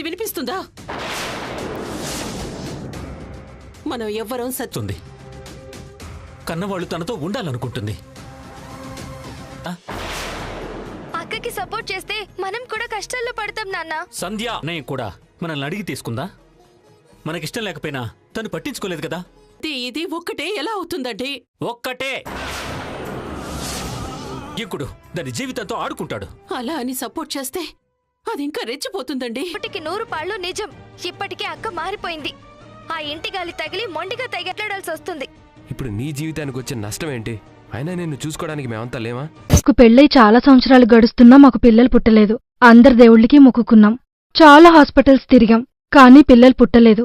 చెప్పేది వినిపిస్తుందా? మనం ఎవ్వరం సత్యం చెప్తుంది కన్నవాళ్ళు తనతో ఉండాలనుకుంటుంది. ఆ, అక్కకి సపోర్ట్ చేస్తే మనం కూడా కష్టాల్లో పడతాం నాన్న. సంధ్య అన్నయ్య కూడా మనల్ని అడిగి తీసుకుందా? మనకిష్టం లేకపోయినా తను పట్టించుకోలేదు కదా? ఇది ఇది ఒక్కటే ఎలా అవుతుందండి ఒక్కటే! ఇప్పుడు దాని జీవితంతో ఆడుకుంటాడు. అలా అని సపోర్ట్ చేస్తే అది ఇంకా రెచ్చిపోతుందండి. ఇప్పటికి నూరు పాళ్ళు నిజం. ఇప్పటికే అక్క మారిపోయింది. ఆ ఇంటి గాలి తగిలి మొండిగా తగ్గట్లాడాల్సి వస్తుంది ఇప్పుడు నీ జీవితానికి వచ్చే నష్టం ఏంటి అయినా నిన్ను చూసుకోవడానికి మేమంతా లేమా? నాకు పెళ్ళై చాలా సంవత్సరాలు గడుస్తున్నా మాకు పిల్లలు పుట్టలేదు. అందరి దేవుళ్ళకి మొక్కుకున్నాం. చాలా హాస్పిటల్స్ తిరిగాం కానీ పిల్లలు పుట్టలేదు.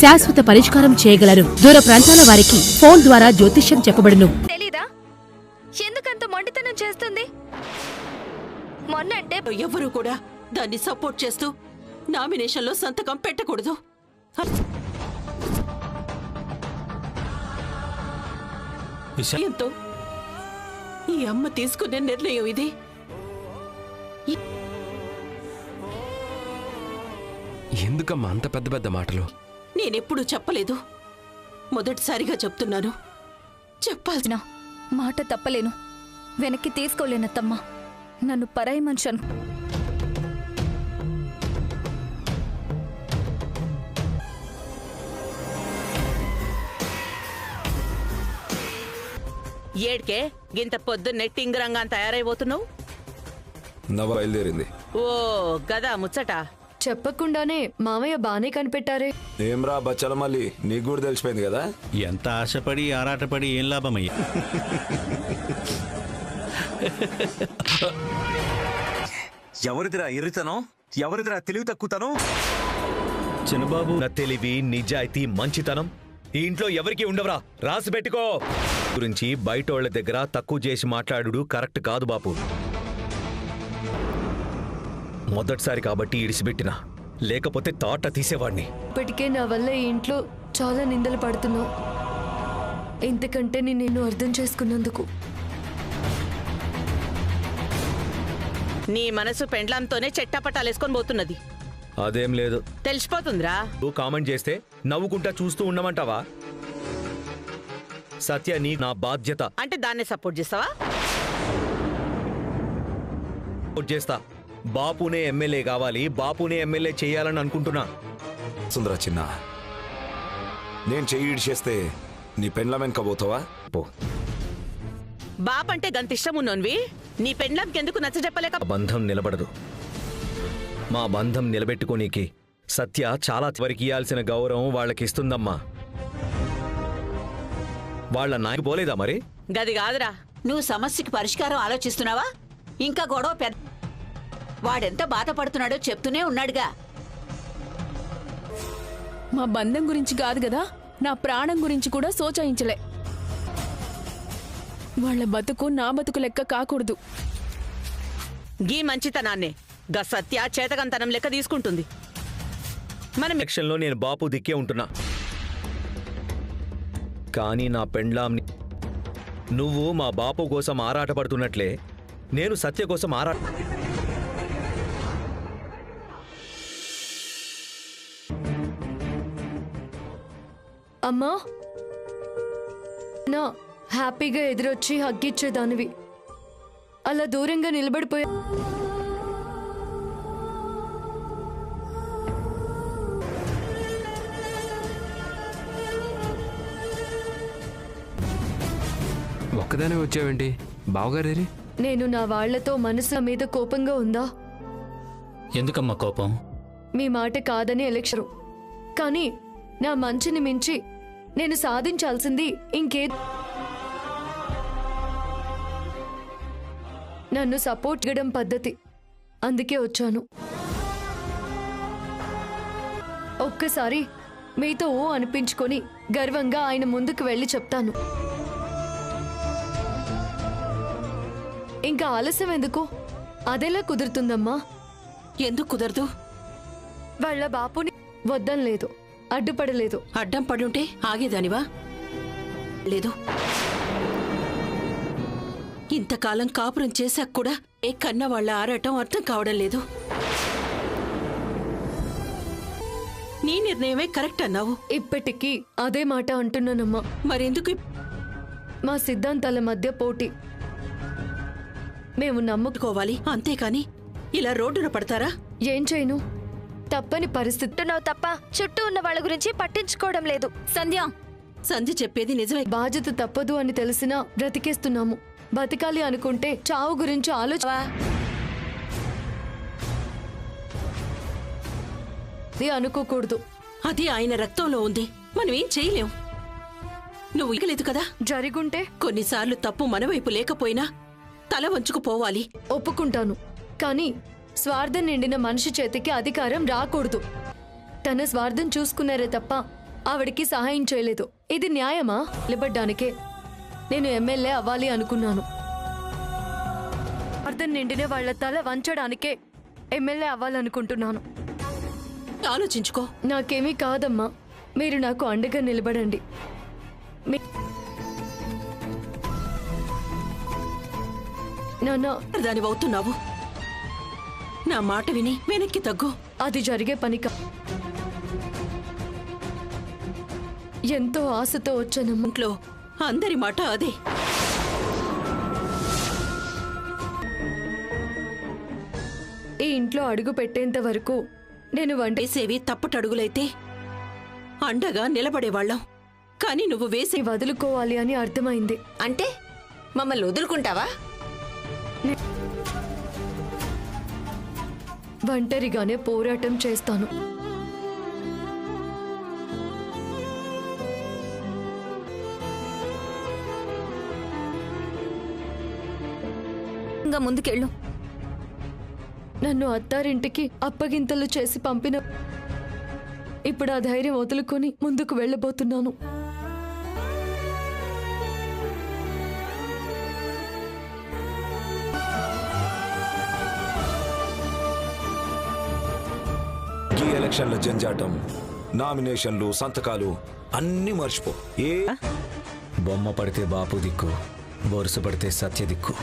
శాశ్వత పరిష్కారం చేయగలరు. దూర ప్రాంతాల వారికి ఫోన్ ద్వారా జ్యోతిష్యం చెప్పబడును. తెలీదా? ఎందుకంత మొండితనం చేస్తుంది? మొన్నంటే ఎవ్వరూ కూడా దాన్ని సపోర్ట్ చేస్తూ నామినేషన్లో సంతకం పెట్టకూడదు. ఎంతో ఈ అమ్మ తీసుకునే నిర్ణయం ఇది. ఎందుకమ్మా అంత పెద్ద పెద్ద మాటలు? నేనెప్పుడూ చెప్పలేదు. మొదటిసారిగా చెప్తున్నాను. చెప్పాల్సిన మాట తప్పలేను. వెనక్కి తీసుకోలేనత్తమ్మా నన్ను పరాయి మనిషి అను ఏడ్కే? గింత పొద్దున్నే టింగరంగా తయారైపోతున్నావు? నవ బయలుదేరింది. ఓ గదా ముచ్చట. చెప్పకుండానే మామయ్య బానే కనిపెట్టారే. ఏమ్రా బచ్చల మళ్ళీ నీకు కూడా తెలిసిపోయింది కదా? ఎంత ఆశపడి ఆరాటపడి ఏం లాభమయ్యా? ఎవరిదిరా ఎర్రితనం? ఎవరిదిరా తెలివి తక్కువతనం? చిన్నబాబు నా తెలివి నిజాయితీ మంచితనం. ఈ ఇంట్లో ఎవరికి ఉండవరా. రాసి పెట్టుకో. గురించి బయటోళ్ళ దగ్గర తక్కువ చేసి మాట్లాడు కరెక్ట్ కాదు బాపు. మొదటిసారి కాబట్టి ఇడిసిపెట్టిన లేకపోతే తాట తీసేవాణ్ణి ఇప్పటికే నా వల్ల ఈ ఇంట్లో చాలా నిందలు పడుతున్నావు. ఇంతకంటే నేను నిన్ను అర్థం చేసుకున్నందుకు. నీ మనసు పెండ్లంతోనే చెట్టాపట్టాలేసుకొని పోతున్నది. అదేం లేదు. తెలిసిపోతుందిరా. నువ్వు కామెంట్ చేస్తే నవ్వుకుంటా చూస్తూ ఉండమంటావా? సత్య నీ నా బాధ్యత. అంటే దాన్నే సపోర్ట్ చేస్తావా? సపోర్ట్ చేస్తా. బాపునే ఎమ్మెల్యే కావాలి బాపునే ఎమ్మెల్యే చేయాలని అనుకుంటున్నా. సుందర చిన్న నేను చెయ్యి ఇడిచేస్తే నీ పెండ్ల వెనక పోతావా? పో. బాప్ అంటే గంత ఇష్టం ఉన్నోన్వి? నీ పెండ్లంకి ఎందుకు నచ్చ చెప్పలేక ఆ బంధం నిలబడదు. మా బంధం నిలబెట్టుకోనీకి సత్య చాలా వరకు ఇయ్యాల్సిన గౌరవం వాళ్ళకిస్తుందమ్మా. వాళ్ళ నాయకు పోలేదా మరి? గది కాదురా. నువ్వు సమస్యకి పరిష్కారం ఆలోచిస్తున్నావా? ఇంకా గొడవ పెద్ద వాడెంత బాధపడుతున్నాడో చెప్తూనే ఉన్నాడుగా. మా బంధం గురించి కాదు కదా నా ప్రాణం గురించి కూడా సోచాయించలే. వాళ్ళ బతుకు నా బతుకు లెక్క కాకూడదు. గీ మంచితనాన్నే గా సత్య చేతకంతనం లెక్క తీసుకుంటుంది. మనం ఎలక్షన్లో నేను బాపు దిక్కే ఉంటున్నా. కానీ నా పెండ్లాంని నువ్వు మా బాపు కోసం ఆరాటపడుతున్నట్లే నేను సత్య కోసం ఆరాట అమ్మా. నా హ్యాపీగా ఎదురొచ్చి హగ్గిచ్చేదానివి. అలా దూరంగా నిలబడిపోయా ఒక్కదానే వచ్చావేంటి? బావగారేరి నేను నా వాళ్ళతో మనసు మీద కోపంగా ఉందా? ఎందుకమ్మా కోపం? మీ మాట కాదని ఎలక్షరు. కానీ నా మంచిని మించి నేను సాధించాల్సింది ఇంకే నన్ను సపోర్ట్ చేయడం పద్ధతి. అందుకే వచ్చాను. ఒక్కసారి మీతో ఓ అనిపించుకొని గర్వంగా ఆయన ముందుకు వెళ్ళి చెప్తాను. ఇంకా ఆలస్యం ఎందుకు? అదెలా కుదురుతుందమ్మా? ఎందుకు కుదరదు? వాళ్ళ బాపుని వద్దనలేదు అడ్డుపడలేదు. అడ్డం పడుంటే ఆగేదానివా? లేదు. ఇంతకాలం కాపురం చేశాక కూడా ఏ కన్న వాళ్ళ ఆరాటం అర్థం కావడం లేదు. నీ నిర్ణయమే కరెక్ట్ అన్నావు. ఇప్పటికీ అదే మాట అంటున్నానమ్మా. మరెందుకు? మా సిద్ధాంతాల మధ్య పోటీ. మేము నమ్ముకోవాలి అంతేకాని ఇలా రోడ్డున పడతారా? ఏం చేయను? తప్పని పరిస్థితి. తప్ప చుట్టూ ఉన్న వాళ్ళ గురించి పట్టించుకోవడం లేదు. సంధ్య సంధ్య చెప్పేది నిజమే. బాధ్యత తప్పదు అని తెలిసినా బ్రతికేస్తున్నాము. బతకాలి అనుకుంటే చావు గురించి ఆలోచన అనుకోకూడదు. అది ఆయన రక్తంలో ఉంది. మనం ఏం చేయలేం. నువ్వు ఇకలేదు కదా? జరిగుంటే? కొన్నిసార్లు తప్పు మన వైపు లేకపోయినా తల వంచుకుపోవాలి. ఒప్పుకుంటాను. కానీ స్వార్థం నిండిన మనిషి చేతికి అధికారం రాకూడదు. తన స్వార్థం చూసుకున్నారే తప్ప ఆవిడికి సహాయం చేయలేదు. ఇది న్యాయమా? నిలబడ్డానికే. నేను ఎమ్మెల్యే అవ్వాలి అనుకున్నాను. స్వార్థం నిండిన వాళ్ళ తల వంచడానికే ఎమ్మెల్యే అవ్వాలనుకుంటున్నాను. ఆలోచించుకో. నాకేమీ కాదమ్మా. మీరు నాకు అండగా నిలబడండి. నాన్న. దానివవుతున్నావు? నా మాట విని వెనక్కి తగ్గు. అది జరిగే పని కా ఎంతో ఆశతో వచ్చానమ్మా ఇంట్లో అందరి మాట అదే. ఈ ఇంట్లో అడుగు పెట్టేంత వరకు నేను వంట వేసేవి తప్పటడుగులైతే అండగా నిలబడేవాళ్ళం కానీ నువ్వు వేసి వదులుకోవాలి అని అర్థమైంది. అంటే మమ్మల్ని వదులుకుంటావా? ఒంటరిగానే పోరాటం చేస్తాను. ఇంకా ముందుకెళ్ళు. నన్ను అత్తారింటికి అప్పగింతలు చేసి పంపిన ఇప్పుడు ఆ ధైర్యం వదులుకొని ముందుకు వెళ్ళబోతున్నాను. ఈ ఎలక్షన్ల జంజాటం నామినేషన్లు సంతకాలు అన్నీ మర్చిపో. ఏ బొమ్మ పడితే బాపు దిక్కు బొరుసు పడితే సత్య దిక్కు.